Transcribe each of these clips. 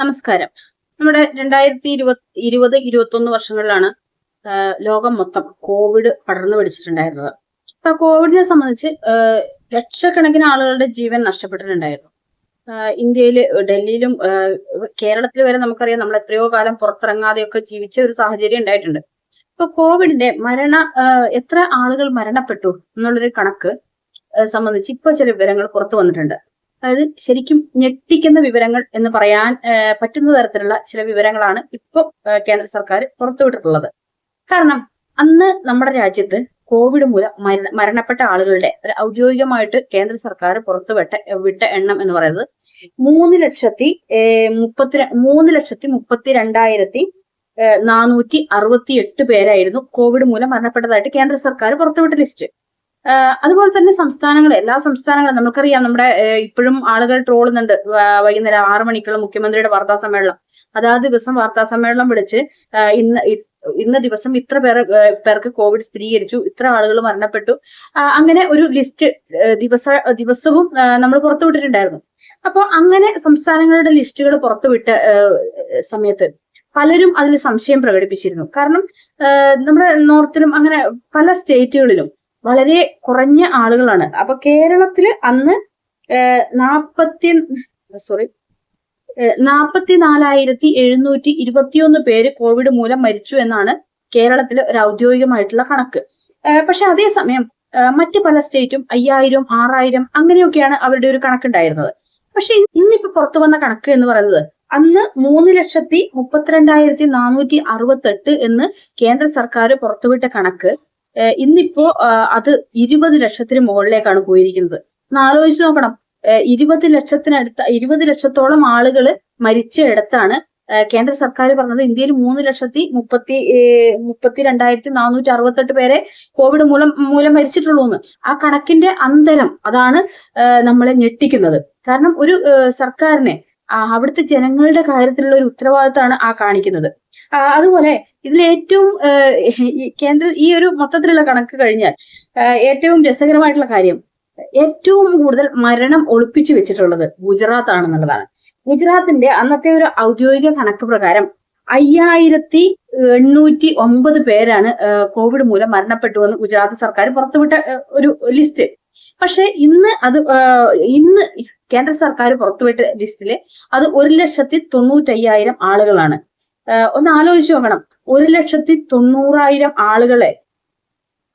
നമസ്കാരം. നമ്മുടെ രണ്ടായിരത്തി ഇരുപത് ഇരുപത് ഇരുപത്തൊന്ന് വർഷങ്ങളിലാണ് ലോകം മൊത്തം കോവിഡ് പടർന്നു പിടിച്ചിട്ടുണ്ടായിരുന്നത്. അപ്പൊ കോവിഡിനെ സംബന്ധിച്ച് ലക്ഷക്കണക്കിന് ആളുകളുടെ ജീവൻ നഷ്ടപ്പെട്ടിട്ടുണ്ടായിരുന്നു. ഇന്ത്യയിൽ ഡൽഹിയിലും കേരളത്തിൽ വരെ നമുക്കറിയാം നമ്മൾ എത്രയോ കാലം പുറത്തിറങ്ങാതെയൊക്കെ ജീവിച്ച ഒരു സാഹചര്യം ഉണ്ടായിട്ടുണ്ട്. ഇപ്പൊ കോവിഡിന്റെ മരണ എത്ര ആളുകൾ മരണപ്പെട്ടു എന്നുള്ളൊരു കണക്ക് സംബന്ധിച്ച് ഇപ്പൊ ചില വിവരങ്ങൾ പുറത്തു വന്നിട്ടുണ്ട്. അതായത് ശരിക്കും ഞെട്ടിക്കുന്ന വിവരങ്ങൾ എന്ന് പറയാൻ പറ്റുന്ന തരത്തിലുള്ള ചില വിവരങ്ങളാണ് ഇപ്പോൾ കേന്ദ്ര സർക്കാർ പുറത്തുവിട്ടിട്ടുള്ളത്. കാരണം അന്ന് നമ്മുടെ രാജ്യത്ത് കോവിഡ് മൂലം മരണപ്പെട്ട ആളുകളുടെ ഒരു ഔദ്യോഗികമായിട്ട് കേന്ദ്ര സർക്കാർ പുറത്തുവിട്ട വിട്ട എണ്ണം എന്ന് പറയുന്നത് മൂന്ന് ലക്ഷത്തി മുപ്പത്തി മൂന്ന് ലക്ഷത്തി മുപ്പത്തി രണ്ടായിരത്തി നാനൂറ്റി അറുപത്തി എട്ട് പേരായിരുന്നു കോവിഡ് മൂലം മരണപ്പെട്ടതായിട്ട് കേന്ദ്ര സർക്കാർ പുറത്തുവിട്ട ലിസ്റ്റ്. അതുപോലെ തന്നെ സംസ്ഥാനങ്ങൾ എല്ലാ സംസ്ഥാനങ്ങളും നമുക്കറിയാം നമ്മുടെ ഇപ്പോഴും ആളുകൾ ട്രോളുന്നുണ്ട് വൈകുന്നേരം ആറു മണിക്കുള്ള മുഖ്യമന്ത്രിയുടെ വാർത്താ സമ്മേളനം. അതാത് ദിവസം വാർത്താ സമ്മേളനം വിളിച്ച് ഇന്ന് ഇന്ന ദിവസം ഇത്ര പേർ പേർക്ക് കോവിഡ് സ്ഥിരീകരിച്ചു ഇത്ര ആളുകൾ മരണപ്പെട്ടു. അങ്ങനെ ഒരു ലിസ്റ്റ് ദിവസ ദിവസവും നമ്മൾ പുറത്തുവിട്ടിട്ടുണ്ടായിരുന്നു അപ്പോൾ അങ്ങനെ സംസ്ഥാനങ്ങളുടെ ലിസ്റ്റുകൾ പുറത്തുവിട്ട സമയത്ത് പലരും അതിൽ സംശയം പ്രകടിപ്പിച്ചിരുന്നു. കാരണം നമ്മുടെ നോർത്തിലും അങ്ങനെ പല സ്റ്റേറ്റുകളിലും വളരെ കുറഞ്ഞ ആളുകളാണ്. അപ്പൊ കേരളത്തിൽ അന്ന് നാപ്പത്തി സോറി നാപ്പത്തി നാലായിരത്തി എഴുന്നൂറ്റി ഇരുപത്തിയൊന്ന് പേര് കോവിഡ് മൂലം മരിച്ചു എന്നാണ് കേരളത്തിലെ ഒരു ഔദ്യോഗികമായിട്ടുള്ള കണക്ക്. പക്ഷെ അതേസമയം മറ്റ് പല സ്റ്റേറ്റും അയ്യായിരം ആറായിരം അങ്ങനെയൊക്കെയാണ് അവരുടെ ഒരു കണക്കുണ്ടായിരുന്നത്. പക്ഷെ ഇന്നിപ്പോ പുറത്തു വന്ന കണക്ക് എന്ന് പറയുന്നത് അന്ന് മൂന്ന് ലക്ഷത്തി മുപ്പത്തിരണ്ടായിരത്തി നാനൂറ്റി അറുപത്തെട്ട് എന്ന് കേന്ദ്ര സർക്കാർ പുറത്തുവിട്ട കണക്ക്. ഇന്നിപ്പോ അത് ഇരുപത് ലക്ഷത്തിന് മുകളിലേക്കാണ് പോയിരിക്കുന്നത്. ഒന്ന് ആലോചിച്ച് നോക്കണം. ഇരുപത് ലക്ഷത്തിനടുത്ത ഇരുപത് ലക്ഷത്തോളം ആളുകൾ മരിച്ച ഇടത്താണ് കേന്ദ്ര സർക്കാർ പറഞ്ഞത് ഇന്ത്യയിൽ മൂന്ന് ലക്ഷത്തി മുപ്പത്തി മുപ്പത്തി രണ്ടായിരത്തി നാനൂറ്റി അറുപത്തെട്ട് പേരെ കോവിഡ് മൂലം മൂലം മരിച്ചിട്ടുള്ളൂ എന്ന്. ആ കണക്കിന്റെ അന്തരം അതാണ് നമ്മളെ ഞെട്ടിക്കുന്നത്. കാരണം ഒരു സർക്കാരിനെ അവിടുത്തെ ജനങ്ങളുടെ കാര്യത്തിലുള്ള ഒരു ഉത്തരവാദിത്തമാണ് ആ കാണിക്കുന്നത്. അതുപോലെ ഇതിൽ ഏറ്റവും കേന്ദ്ര ഈ ഒരു മൊത്തത്തിലുള്ള കണക്ക് കഴിഞ്ഞാൽ ഏറ്റവും രസകരമായിട്ടുള്ള കാര്യം ഏറ്റവും കൂടുതൽ മരണം ഒളിപ്പിച്ചു വെച്ചിട്ടുള്ളത് ഗുജറാത്ത് ആണെന്നുള്ളതാണ് ഗുജറാത്തിന്റെ അന്നത്തെ ഒരു ഔദ്യോഗിക കണക്ക് പ്രകാരം അയ്യായിരത്തി എണ്ണൂറ്റി ഒമ്പത് പേരാണ് കോവിഡ് മൂലം മരണപ്പെട്ടു എന്ന് ഗുജറാത്ത് സർക്കാർ പുറത്തുവിട്ട ഒരു ലിസ്റ്റ്. പക്ഷെ ഇന്ന് അത് ഇന്ന് കേന്ദ്ര സർക്കാർ പുറത്തുവിട്ട ലിസ്റ്റിൽ അത് ഒരു ലക്ഷത്തി തൊണ്ണൂറ്റയ്യായിരം ആളുകളാണ്. ഒന്ന് ആലോചിച്ച് നോക്കണം. ഒരു ലക്ഷത്തി തൊണ്ണൂറായിരം ആളുകളെ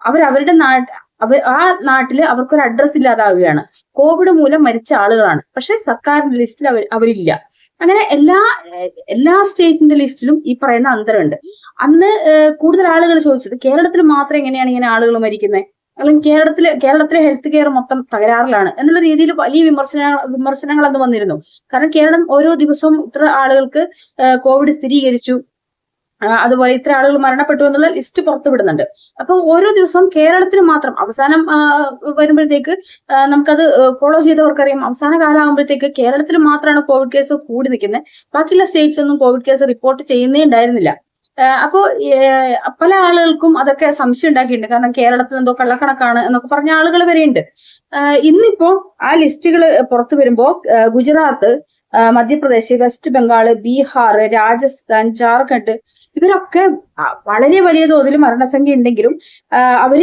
അവരവരുടെ നാട്ട് അവർ ആ നാട്ടിൽ അവർക്കൊരു അഡ്രസ് ഇല്ലാതാവുകയാണ്. കോവിഡ് മൂലം മരിച്ച ആളുകളാണ്. പക്ഷെ സർക്കാരിന്റെ ലിസ്റ്റിൽ അവർ അവരില്ല. അങ്ങനെ എല്ലാ എല്ലാ സ്റ്റേറ്റിന്റെ ലിസ്റ്റിലും ഈ പറയുന്ന അന്തരമുണ്ട്. അന്ന് കൂടുതൽ ആളുകൾ ചോദിച്ചത് കേരളത്തിൽ മാത്രം എങ്ങനെയാണ് ഇങ്ങനെ ആളുകൾ മരിക്കുന്നത് അല്ലെങ്കിൽ കേരളത്തിലെ കേരളത്തിലെ ഹെൽത്ത് കെയർ മൊത്തം തകരാറിലാണ് എന്നുള്ള രീതിയിൽ വലിയ വിമർശനങ്ങൾ വിമർശനങ്ങൾ അന്ന് വന്നിരുന്നു. കാരണം കേരളം ഓരോ ദിവസവും ഇത്ര ആളുകൾക്ക് കോവിഡ് സ്ഥിരീകരിച്ചു. അതുപോലെ ഇത്ര ആളുകൾ മരണപ്പെട്ടു എന്നുള്ള ലിസ്റ്റ് പുറത്തുവിടുന്നുണ്ട് അപ്പൊ ഓരോ ദിവസവും കേരളത്തിന് മാത്രം അവസാനം വരുമ്പോഴത്തേക്ക് നമുക്കത് ഫോളോ ചെയ്തവർക്കറിയാം. അവസാന കാലമാകുമ്പോഴത്തേക്ക് കേരളത്തിൽ മാത്രമാണ് കോവിഡ് കേസ് കൂടി നിൽക്കുന്നത് ബാക്കിയുള്ള സ്റ്റേറ്റിലൊന്നും കോവിഡ് കേസ് റിപ്പോർട്ട് ചെയ്യുന്നേ ഉണ്ടായിരുന്നില്ല. അപ്പോ പല ആളുകൾക്കും അതൊക്കെ സംശയം ഉണ്ടാക്കിയിട്ടുണ്ട്. കാരണം കേരളത്തിൽ എന്തോ കള്ളക്കണക്കാണ് എന്നൊക്കെ പറഞ്ഞ ആളുകൾ വരെയുണ്ട്. ഇന്നിപ്പോ ആ ലിസ്റ്റുകൾ പുറത്തു വരുമ്പോ ഗുജറാത്ത് മധ്യപ്രദേശ് വെസ്റ്റ് ബംഗാൾ ബീഹാർ രാജസ്ഥാൻ ജാർഖണ്ഡ് ഇവരൊക്കെ വളരെ വലിയ തോതിൽ മരണസംഖ്യ ഉണ്ടെങ്കിലും അവർ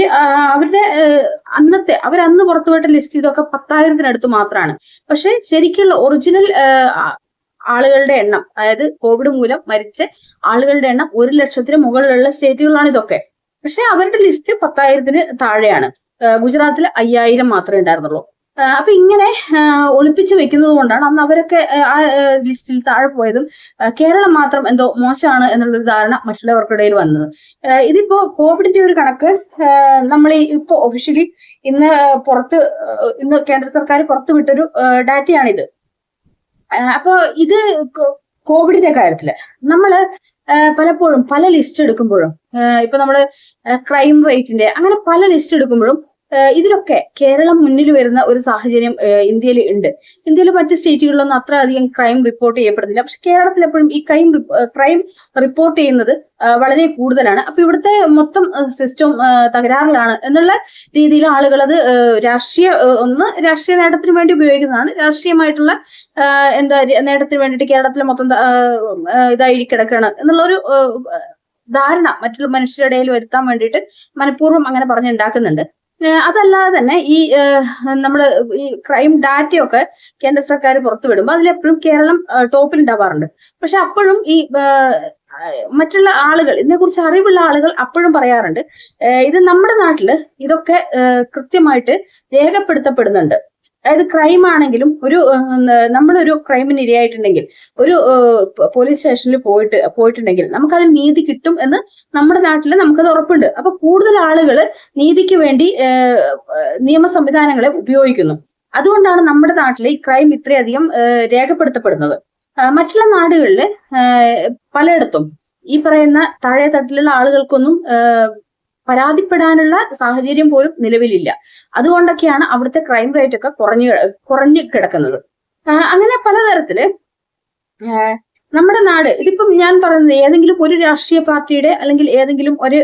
അവരുടെ അന്നത്തെ അവർ അന്ന് പുറത്തുവിട്ട ലിസ്റ്റ് ഇതൊക്കെ പത്തായിരത്തിനടുത്ത് മാത്രമാണ് പക്ഷെ ശരിക്കുള്ള ഒറിജിനൽ ആളുകളുടെ എണ്ണം അതായത് കോവിഡ് മൂലം മരിച്ച ആളുകളുടെ എണ്ണം ഒരു ലക്ഷത്തിന് മുകളിലുള്ള സ്റ്റേറ്റുകളാണ് ഇതൊക്കെ. പക്ഷെ അവരുടെ ലിസ്റ്റ് പത്തായിരത്തിന് താഴെയാണ്. ഗുജറാത്തിൽ അയ്യായിരം മാത്രമേ ഉണ്ടായിരുന്നുള്ളൂ. അപ്പൊ ഇങ്ങനെ ഒളിപ്പിച്ച് വെക്കുന്നത് കൊണ്ടാണ് അന്ന് അവരൊക്കെ ആ ലിസ്റ്റിൽ താഴെ പോയതും കേരളം മാത്രം എന്തോ മോശമാണ് എന്നുള്ളൊരു ധാരണ മറ്റുള്ളവർക്കിടയിൽ വന്നത്. ഇതിപ്പോ കോവിഡിന്റെ ഒരു കണക്ക് നമ്മൾ ഇപ്പോ ഒഫീഷ്യലി ഇന്ന് പുറത്ത് ഇന്ന് കേന്ദ്ര സർക്കാർ പുറത്തുവിട്ടൊരു ഡാറ്റയാണിത്. ഏഹ്, അപ്പോ ഇത് കോവിഡിന്റെ കാര്യത്തിൽ നമ്മൾ പലപ്പോഴും പല ലിസ്റ്റ് എടുക്കുമ്പോഴും ഇപ്പൊ നമ്മൾ ക്രൈം റേറ്റിന്റെ അങ്ങനെ പല ലിസ്റ്റ് എടുക്കുമ്പോഴും ഇതിലൊക്കെ കേരളം മുന്നിൽ വരുന്ന ഒരു സാഹചര്യം ഇന്ത്യയിൽ ഉണ്ട്. ഇന്ത്യയിലെ മറ്റ് സ്റ്റേറ്റുകളിലൊന്നും അത്ര അധികം ക്രൈം റിപ്പോർട്ട് ചെയ്യപ്പെടുന്നില്ല. പക്ഷെ കേരളത്തിൽ എപ്പോഴും ഈ ക്രൈം ക്രൈം റിപ്പോർട്ട് ചെയ്യുന്നത് വളരെ കൂടുതലാണ്. അപ്പൊ ഇവിടുത്തെ മൊത്തം സിസ്റ്റം തകരാറിലാണ് എന്നുള്ള രീതിയിൽ ആളുകൾ അത് രാഷ്ട്രീയ ഒന്ന് രാഷ്ട്രീയ നേട്ടത്തിന് വേണ്ടി ഉപയോഗിക്കുന്നതാണ്. രാഷ്ട്രീയമായിട്ടുള്ള എന്താ നേട്ടത്തിന് വേണ്ടിയിട്ട് കേരളത്തിൽ മൊത്തം ഇതായി കിടക്കുകയാണ് എന്നുള്ള ഒരു ധാരണ മറ്റുള്ള മനുഷ്യരുടെ ഇടയിൽ വരുത്താൻ വേണ്ടിയിട്ട് മനഃപൂർവം അങ്ങനെ പറഞ്ഞുണ്ടാക്കുന്നുണ്ട്. അതല്ലാതെ തന്നെ ഈ നമ്മൾ ഈ ക്രൈം ഡാറ്റയൊക്കെ കേന്ദ്ര സർക്കാർ പുറത്തുവിടുമ്പോൾ അതിലെപ്പോഴും കേരളം ടോപ്പിൽ ഉണ്ടാവാറുണ്ട്. പക്ഷെ അപ്പോഴും ഈ മറ്റുള്ള ആളുകൾ ഇതിനെക്കുറിച്ച് അറിവുള്ള ആളുകൾ അപ്പോഴും പറയാറുണ്ട്. ഇത് നമ്മുടെ നാട്ടിൽ ഇതൊക്കെ കൃത്യമായിട്ട് രേഖപ്പെടുത്തപ്പെടുന്നുണ്ട്. അതായത് ക്രൈം ആണെങ്കിലും ഒരു നമ്മളൊരു ക്രൈമിന് ഇരയായിട്ടുണ്ടെങ്കിൽ ഒരു പോലീസ് സ്റ്റേഷനിൽ പോയിട്ട് പോയിട്ടുണ്ടെങ്കിൽ നമുക്കതിന് നീതി കിട്ടും എന്ന് നമ്മുടെ നാട്ടിൽ നമുക്കത് ഉറപ്പുണ്ട്. അപ്പൊ കൂടുതൽ ആളുകൾ നീതിക്ക് വേണ്ടി നിയമ സംവിധാനങ്ങളെ ഉപയോഗിക്കുന്നു. അതുകൊണ്ടാണ് നമ്മുടെ നാട്ടിൽ ഈ ക്രൈം ഇത്രയധികം രേഖപ്പെടുത്തപ്പെടുന്നത്. മറ്റുള്ള നാടുകളിൽ പലയിടത്തും ഈ പറയുന്ന താഴെ തട്ടിലുള്ള ആളുകൾക്കൊന്നും പരാതിപ്പെടാനുള്ള സാഹചര്യം പോലും നിലവിലില്ല. അതുകൊണ്ടൊക്കെയാണ് അവിടുത്തെ ക്രൈം റേറ്റ് ഒക്കെ കുറഞ്ഞു കുറഞ്ഞു കിടക്കുന്നത്. അങ്ങനെ പലതരത്തിൽ നമ്മുടെ നാട് ഇതിപ്പം ഞാൻ പറയുന്നത് ഏതെങ്കിലും ഒരു രാഷ്ട്രീയ പാർട്ടിയുടെ അല്ലെങ്കിൽ ഏതെങ്കിലും ഒരു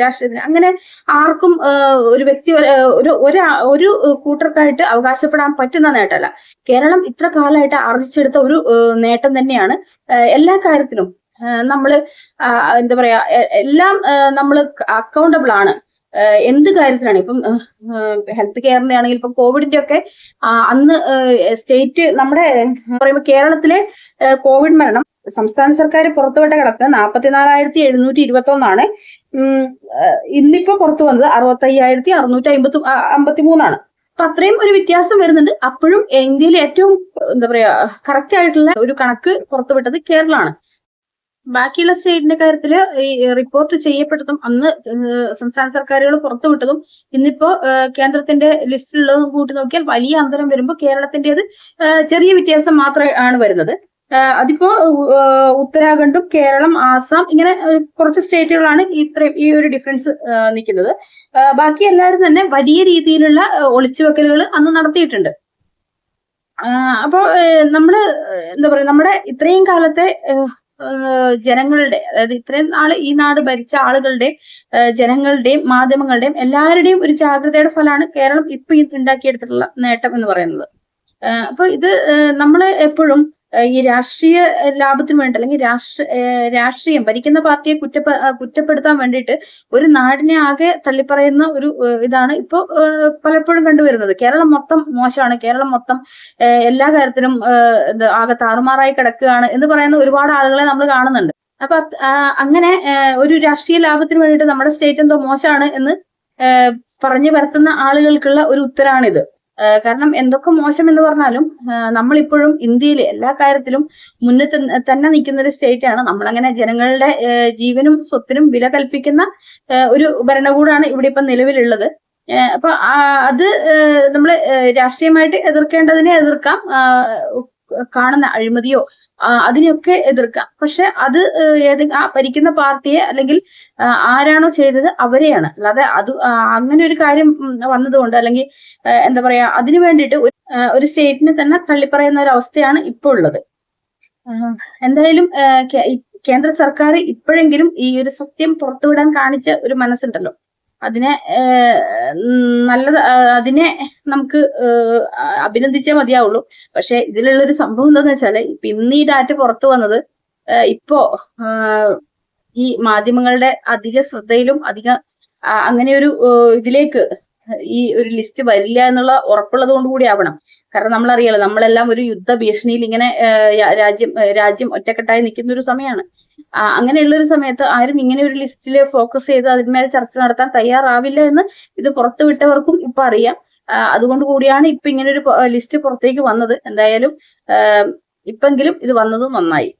രാഷ്ട്രീയ അങ്ങനെ ആർക്കും ഒരു വ്യക്തി ഒരു ഒരു കൂട്ടർക്കായിട്ട് അവകാശപ്പെടാൻ പറ്റുന്ന നേട്ടമല്ല. കേരളം ഇത്ര കാലമായിട്ട് ആർജിച്ചെടുത്ത ഒരു നേട്ടം തന്നെയാണ്. എല്ലാ കാര്യത്തിലും ഏഹ്, നമ്മൾ എന്താ പറയാ എല്ലാം നമ്മൾ അക്കൗണ്ടബിൾ ആണ്. എന്ത് കാര്യത്തിലാണ് ഇപ്പം ഹെൽത്ത് കെയറിന്റെ ആണെങ്കിൽ ഇപ്പം കോവിഡിന്റെ ഒക്കെ അന്ന് സ്റ്റേറ്റ് നമ്മുടെ പറയുമ്പോൾ കേരളത്തിലെ കോവിഡ് മരണം സംസ്ഥാന സർക്കാർ പുറത്തുവിട്ട കണക്ക് നാൽപ്പത്തിനാലായിരത്തി എഴുന്നൂറ്റി ഇരുപത്തി ഒന്നാണ് ഇന്നിപ്പോ പുറത്തു വന്നത് അറുപത്തി അയ്യായിരത്തി അറുന്നൂറ്റി അമ്പത്തി അമ്പത്തി മൂന്നാണ് അപ്പൊ അത്രയും ഒരു വ്യത്യാസം വരുന്നുണ്ട്. അപ്പോഴും ഇന്ത്യയിൽ ഏറ്റവും എന്താ പറയാ കറക്റ്റ് ആയിട്ടുള്ള ഒരു കണക്ക് പുറത്തുവിട്ടത് കേരളമാണ്. ബാക്കിയുള്ള സ്റ്റേറ്റിന്റെ കാര്യത്തിൽ ഈ റിപ്പോർട്ട് ചെയ്യപ്പെട്ടതും അന്ന് സംസ്ഥാന സർക്കാരുകൾ പുറത്തുവിട്ടതും ഇന്നിപ്പോ കേന്ദ്രത്തിന്റെ ലിസ്റ്റിലുള്ളതും കൂട്ടി നോക്കിയാൽ വലിയ അന്തരം വരുമ്പോൾ കേരളത്തിന്റേത് ചെറിയ വ്യത്യാസം മാത്രമേ ആണ് വരുന്നത്. അതിപ്പോ ഉത്തരാഖണ്ഡും കേരളം ആസാം ഇങ്ങനെ കുറച്ച് സ്റ്റേറ്റുകളാണ് ഇത്രയും ഈ ഒരു ഡിഫറൻസ് നിൽക്കുന്നത്. ബാക്കി എല്ലാവരും തന്നെ വലിയ രീതിയിലുള്ള ഒളിച്ചുവെക്കലുകൾ അന്ന് നടത്തിയിട്ടുണ്ട്. അപ്പോൾ അപ്പോ നമ്മൾ എന്താ പറയാ നമ്മുടെ ഇത്രയും കാലത്തെ ജനങ്ങളുടെ അതായത് ഇത്രയും നാൾ ഈ നാട് ഭരിച്ച ആളുകളുടെ ജനങ്ങളുടെയും മാധ്യമങ്ങളുടെയും എല്ലാവരുടെയും ഒരു ജാഗ്രതയുടെ ഫലമാണ് കേരളം ഇപ്പൊ ഉണ്ടാക്കിയെടുത്തിട്ടുള്ള നേട്ടം എന്ന് പറയുന്നത്. അപ്പൊ ഇത് നമ്മൾ എപ്പോഴും ഈ രാഷ്ട്രീയ ലാഭത്തിന് വേണ്ടി അല്ലെങ്കിൽ രാഷ്ട്ര രാഷ്ട്രീയം ഭരിക്കുന്ന പാർട്ടിയെ കുറ്റപ്പെ കുറ്റപ്പെടുത്താൻ വേണ്ടിയിട്ട് ഒരു നാടിനെ ആകെ തള്ളിപ്പറയുന്ന ഒരു ഇതാണ് ഇപ്പോൾ പലപ്പോഴും കണ്ടുവരുന്നത് കേരളം മൊത്തം മോശമാണ്. കേരളം മൊത്തം എല്ലാ കാര്യത്തിലും ആകെ താറുമാറായി കിടക്കുകയാണ് എന്ന് പറയുന്ന ഒരുപാട് ആളുകളെ നമ്മൾ കാണുന്നുണ്ട്. അപ്പൊ അങ്ങനെ ഒരു രാഷ്ട്രീയ ലാഭത്തിന് വേണ്ടിയിട്ട് നമ്മുടെ സ്റ്റേറ്റ് എന്തോ മോശമാണ് എന്ന് പറഞ്ഞു പരത്തുന്ന ആളുകൾക്കുള്ള ഒരു ഉത്തരാണിത്. കാരണം എന്തൊക്കെ മോശം എന്ന് പറഞ്ഞാലും നമ്മളിപ്പോഴും ഇന്ത്യയിലെ എല്ലാ കാര്യത്തിലും മുന്നിൽ തന്നെ- നിൽക്കുന്ന ഒരു സ്റ്റേറ്റ് ആണ്. നമ്മളങ്ങനെ ജനങ്ങളുടെ ജീവനും സ്വത്തിനും വില കൽപ്പിക്കുന്ന ഒരു ഭരണകൂടമാണ് ഇവിടെ ഇപ്പം നിലവിലുള്ളത് അപ്പൊ അത് നമ്മൾ രാഷ്ട്രീയമായിട്ട് എതിർക്കേണ്ടതിനെ എതിർക്കാം. കാണുന്ന അഴിമതിയോ അതിനെയൊക്കെ എതിർക്കാം. പക്ഷെ അത് ഏത് ആ ഭരിക്കുന്ന പാർട്ടിയെ അല്ലെങ്കിൽ ആരാണോ ചെയ്തത് അവരെയാണ്. അല്ലാതെ അത് അങ്ങനെ ഒരു കാര്യം വന്നതുകൊണ്ട് അല്ലെങ്കിൽ എന്താ പറയാ അതിനു വേണ്ടിയിട്ട് ഒരു സ്റ്റേറ്റിനെ തന്നെ തള്ളിപ്പറയുന്ന ഒരു അവസ്ഥയാണ് ഇപ്പോൾ ഉള്ളത്. എന്തായാലും കേന്ദ്ര സർക്കാർ ഇപ്പോഴെങ്കിലും ഈ ഒരു സത്യം പുറത്തുവിടാൻ കാണിച്ച ഒരു മനസ്സുണ്ടല്ലോ. അതിനെ നല്ലത് അതിനെ നമുക്ക് അഭിനന്ദിച്ചേ മതിയാവുള്ളൂ. പക്ഷെ ഇതിലുള്ള ഒരു സംഭവം എന്താന്ന് വെച്ചാൽ ഇപ്പൊ ഇന്ന് ഈ ഡാറ്റ പുറത്തു വന്നത് ഇപ്പോ ഈ മാധ്യമങ്ങളുടെ അധിക ശ്രദ്ധയിലും അധിക അങ്ങനെ ഒരു ഇതിലേക്ക് ഈ ഒരു ലിസ്റ്റ് വരില്ല എന്നുള്ള ഉറപ്പുള്ളത് കൊണ്ട് കൂടി ആവണം. കാരണം നമ്മളറിയാലോ നമ്മളെല്ലാം ഒരു യുദ്ധ ഭീഷണിയിൽ ഇങ്ങനെ രാജ്യം രാജ്യം ഒറ്റക്കെട്ടായി നിൽക്കുന്ന ഒരു സമയമാണ് അങ്ങനെയുള്ള ഒരു സമയത്ത് ആരും ഇങ്ങനെ ഒരു ലിസ്റ്റിൽ ഫോക്കസ് ചെയ്ത് അതിന്മേൽ ചർച്ച നടത്താൻ തയ്യാറാവില്ല എന്ന് ഇത് പുറത്തുവിട്ടവർക്കും ഇപ്പൊ അറിയാം. അതുകൊണ്ട് കൂടിയാണ് ഇപ്പൊ ഇങ്ങനെ ഒരു ലിസ്റ്റ് പുറത്തേക്ക് വന്നത്. എന്തായാലും ഇപ്പെങ്കിലും ഇത് വന്നത് നന്നായി.